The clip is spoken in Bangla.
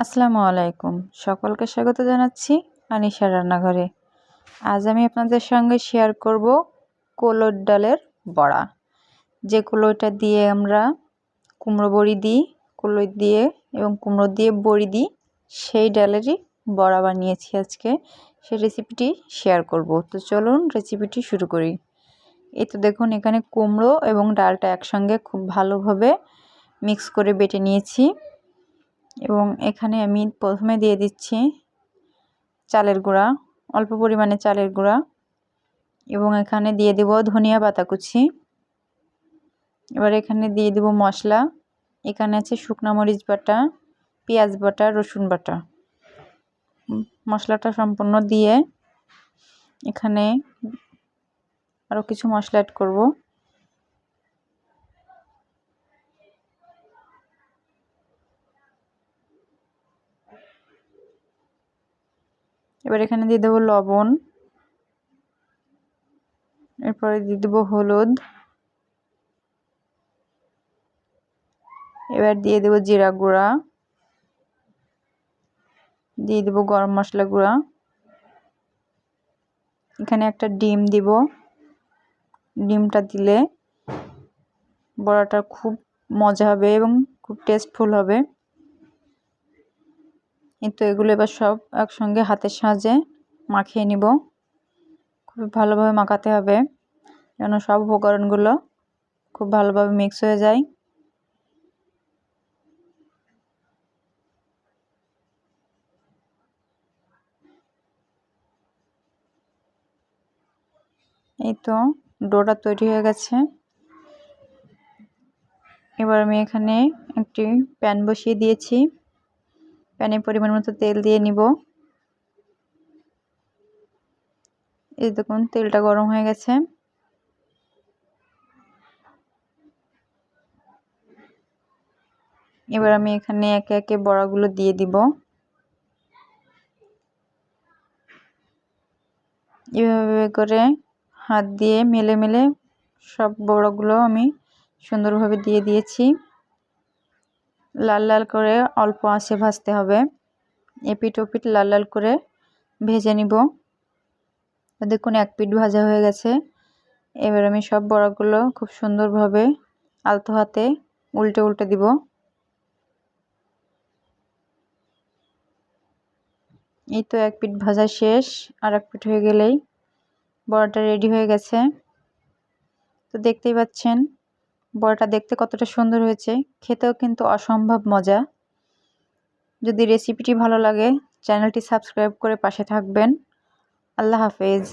আসসালামু আলাইকুম। সকলকে স্বাগত জানাচ্ছি আনিশার রান্নাঘরে। আজ আমি আপনাদের সঙ্গে শেয়ার করব কোলোর ডালের বড়া। যে কুলোটা দিয়ে আমরা কুমড়ো বড়ি দিই কুলো দিয়ে এবং কুমড়ো দিয়ে বড়ি দিই, সেই ডালেরই বড়া বানিয়েছি আজকে। সেই রেসিপিটি শেয়ার করব। তো চলুন রেসিপিটি শুরু করি। এই তো দেখুন, এখানে কুমড়ো এবং ডালটা একসঙ্গে খুব ভালোভাবে মিক্স করে বেটে নিয়েছি। এবং এখানে আমি প্রথমে দিয়ে দিচ্ছি চালের গুঁড়া, অল্প পরিমাণে চালের গুঁড়া এবং এখানে দিয়ে দেব ধনিয়া পাতা কুচি। এবার এখানে দিয়ে দেব মশলা, এখানে আছে শুকনো মরিচ বাটা, পেঁয়াজ বাটা, রসুন বাটা। মশলাটা সম্পূর্ণ দিয়ে এখানে আরও কিছু মশলা অ্যাড করব। এবার এখানে দিয়ে দেবো লবণ, এরপরে দিয়ে দেবো হলুদ, এবার দিয়ে দেবো জিরা গুঁড়া, দিয়ে দেবো গরম মশলা গুঁড়া, এখানে একটা ডিম দিব, ডিমটা দিলে বড়াটা খুব মজা হবে এবং খুব টেস্টফুল হবে। কিন্তু এগুলো এবার সব একসঙ্গে হাতের সাহায্যে মাখিয়ে নিব। খুব ভালোভাবে মাখাতে হবে, যেন সব উপকরণগুলো খুব ভালোভাবে মিক্স হয়ে যায়। এই তো ডোটা তৈরি হয়ে গেছে। এবার আমি এখানে একটি প্যান বসিয়ে দিয়েছি। প্যানে পরিমাণ মতো তেল দিয়ে নিব। এই দেখুন, তেলটা গরম হয়ে গেছে। এবার আমি এখানে একে একে বড়াগুলো দিয়ে দিব। এভাবে করে হাত দিয়ে মেলে মেলে সব বড়াগুলো আমি সুন্দরভাবে দিয়ে দিয়েছি। লাল লাল করে অল্প আঁচে ভাজতে হবে। এপিট ওপিট লাল লাল করে ভেজে নিব। দেখুন, এক পিঠ ভাজা হয়ে গেছে। এবার আমি সব বড়াগুলো খুব সুন্দরভাবে আলতো হাতে উল্টে উল্টে দিব। এই তো এক পিঠ ভাজা শেষ, আর এক পিট হয়ে গেলেই বড়াটা রেডি হয়ে গেছে। তো দেখতেই পাচ্ছেন বড়াটা দেখতে কতটা সুন্দর হয়েছে, খেতেও কিন্তু অসম্ভব মজা। যদি রেসিপিটি ভালো লাগে চ্যানেলটি সাবস্ক্রাইব করে পাশে থাকবেন। আল্লাহ হাফেজ।